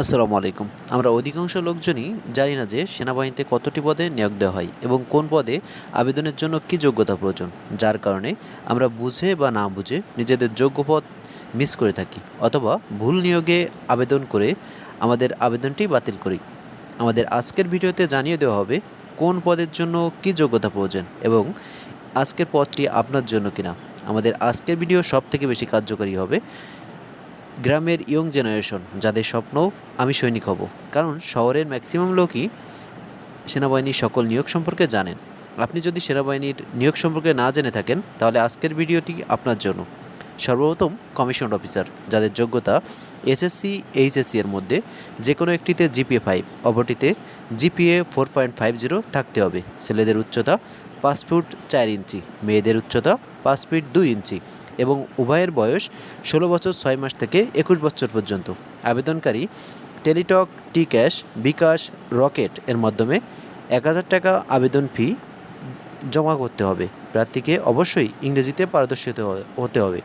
আসসালামু আলাইকুম। আমরা অধিকাংশ লোকজনই জানি না যে সেনাবাহিনীতে কতটি পদে নিয়োগ দেওয়া হয় এবং কোন পদে আবেদনের জন্য কী যোগ্যতা প্রয়োজন, যার কারণে আমরা বুঝে বা না বুঝে নিজেদের যোগ্য পদ মিস করে থাকি অথবা ভুল নিয়োগে আবেদন করে আমাদের আবেদনটি বাতিল করি। আমাদের আজকের ভিডিওতে জানিয়ে দেওয়া হবে কোন পদের জন্য কী যোগ্যতা প্রয়োজন এবং আজকের পদটি আপনার জন্য কিনা। আমাদের আজকের ভিডিও সব থেকে বেশি কার্যকরী হবে। গ্রামের ইয়ং জেনারেশন যাদের স্বপ্ন, আমি সৈনিক হব। কারণ শহরের ম্যাক্সিমাম লোকই সেনাবাহিনীর সকল নিয়োগ সম্পর্কে জানেন। আপনি যদি সেনাবাহিনীর নিয়োগ সম্পর্কে না জেনে থাকেন, তাহলে আজকের ভিডিওটি আপনার জন্য। সর্বপ্রথম কমিশন অফিসার যাদের যোগ্যতা এসএসসি এইচএসসি এর মধ্যে যে কোনো একটিতে GPA five অপরটিতে GPA four point five zero থাকতে হবে। ছেলেদের উচ্চতা পাঁচ ফুট চার ইঞ্চি, মেয়েদের উচ্চতা পাঁচ ফিট দুই ইঞ্চি এবং উভয়ের বয়স ষোলো বছর ছয় মাস থেকে একুশ বছর পর্যন্ত। আবেদনকারী Teletalk T cash bKash, Rocket এর মাধ্যমে এক হাজার টাকা আবেদন ফি জমা করতে হবে। প্রার্থীকে অবশ্যই ইংরেজিতে পারদর্শী হতে হবে-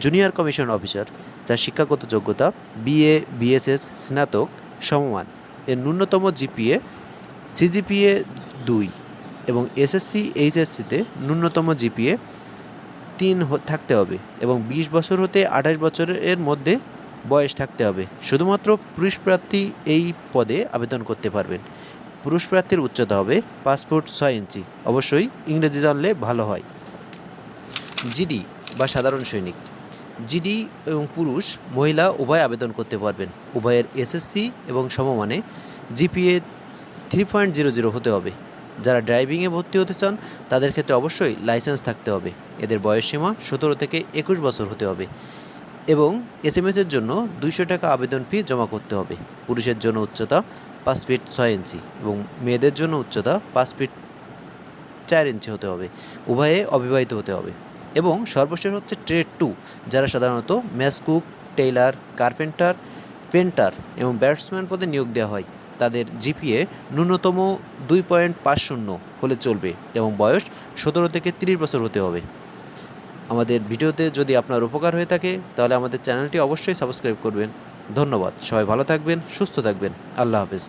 জুনিয়র কমিশন অফিসার যার শিক্ষাগত যোগ্যতা, বিএ, বিএসএস, স্নাতক, সমমান এর ন্যূনতম জিপিএ, সিজিপিএ দুই এবং এসএসসি, এইচএসসিতে ন্যূনতম জিপিএ তিন থাকতে হবে এবং বিশ বছর হতে আঠাশ বছরের মধ্যে বয়স থাকতে হবে। শুধুমাত্র পুরুষ প্রার্থী এই পদে আবেদন করতে পারবেন। পুরুষ প্রার্থীর উচ্চতা হবে ফুট ছয় ইঞ্চি। অবশ্যই ইংরেজি জানলে ভালো হয়। জিডি বা সাধারণ সৈনিক। জিডি এবং পুরুষ, মহিলা উভয় আবেদন করতে পারবেন। উভয়ের এসএসসি এবং সমমানে GPA three point zero zero হতে হবে। যারা ড্রাইভিংয়ে ভর্তি হতে চান, তাদের ক্ষেত্রে অবশ্যই লাইসেন্স থাকতে হবে। এদের বয়সসীমা সতেরো থেকে একুশ বছর হতে হবে। এবং এসএমএসের জন্য দুইশো টাকা আবেদন ফি জমা করতে হবে। পুরুষের জন্য উচ্চতা পাঁচ ফিট ছয় ইঞ্চি এবং মেয়েদের জন্য উচ্চতা পাঁচ ফিট চার ইঞ্চি হতে হবে। উভয়ে অবিবাহিত হতে হবে। এবং সর্বশেষ হচ্ছে ট্রেড টু, যারা সাধারণত mess cook, tailor, carpenter, painter এবং ব্যাটসম্যান পদে নিয়োগ দেওয়া হয়। তাদের জিপিএ ন্যূনতম দুই পয়েন্ট পাঁচ শূন্য হলে চলবে এবং বয়স সতেরো থেকে তিরিশ বছর হতে হবে। আমাদের ভিডিওতে যদি আপনার উপকার হয়ে থাকে, তাহলে আমাদের চ্যানেলটি অবশ্যই সাবস্ক্রাইব করবেন। ধন্যবাদ। সবাই ভালো থাকবেন, সুস্থ থাকবেন। আল্লাহ হাফেজ।